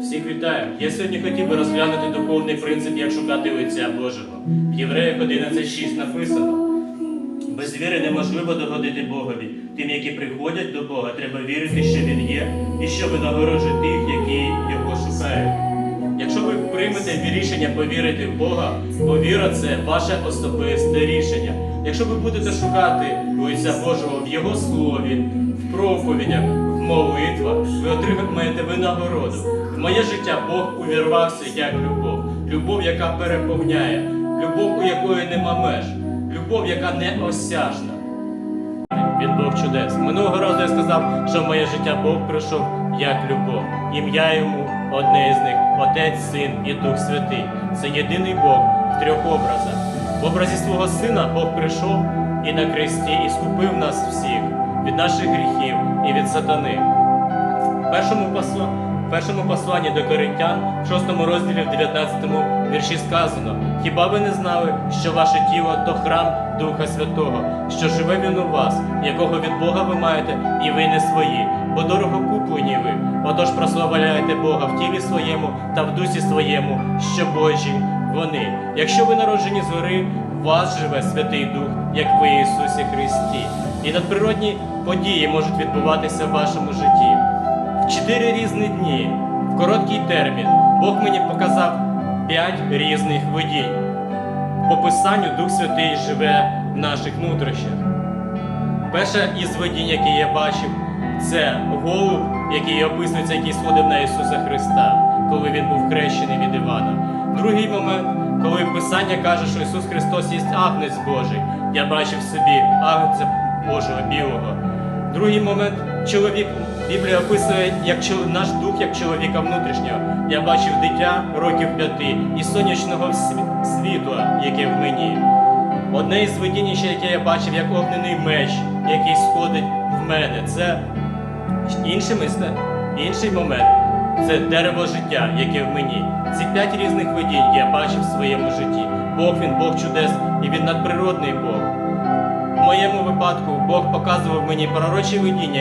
Всіх вітаю! Я сьогодні хотів би розглянути духовний принцип, як шукати Отця Божого. В Євреях 11.6 написано. Без віри неможливо догодити Богові. Тим, які приходять до Бога, треба вірити, що Він є, і що винагороджує тих, які його шукають. Якщо ви приймете рішення повірити в Бога, бо віра це ваше особисте рішення. Якщо ви будете шукати Отця Божого в Його слові, в проповідях, в молитвах, ви отримаєте винагороду. В моє життя Бог увірвався як любов, любов, яка переповняє, любов, у якої нема меж, любов, яка неосяжна. Він Бог чудес. Минулого разу я сказав, що в моє життя Бог прийшов як любов. Ім'я йому одне із них Отець, Син і Дух Святий. Це єдиний Бог в трьох образах. В образі свого сина Бог прийшов і на хресті і скупив нас всіх від наших гріхів і від сатани. В першому посла... першому посланні до Коринтян, в 6 розділі, в 19 вірші сказано: Хіба ви не знали, що ваше тіло то храм Духа Святого, що живе він у вас, якого від Бога ви маєте, і ви не свої, бо дорого куплені ви. Отож прославляйте Бога в тілі своєму та в дусі своєму, що Божі вони. Якщо ви народжені згори, вас живе Святий Дух, як ви Ісусі Христі. І надприродні події можуть відбуватися в вашому житті. В чотири різні дні, в короткий термін, Бог мені показав п'ять різних видінь. По Писанню Дух Святий живе в наших нутрощах. Перше із видінь, яке я бачив, це голуб, який описується, який сходив на Ісуса Христа, коли він був хрещений від Івана. Другий момент, коли Писання каже, що Ісус Христос є агнець Божий. Я бачив собі агнця Божого білого. Другий момент чоловік Біблія описує як наш дух як чоловіка внутрішнього. Я бачив дитя років п'яти і сонячного сві- світла, яке в мені. Одне із видінь, яке я бачив, як огнений меч, який сходить в мене. Це інший, інший момент. Це дерево життя, яке в мені. Ці п'ять різних видінь я бачив в своєму житті. Бог він Бог чудес, і він надприродний Бог. В моєму випадку Бог показував мені пророчі видіння.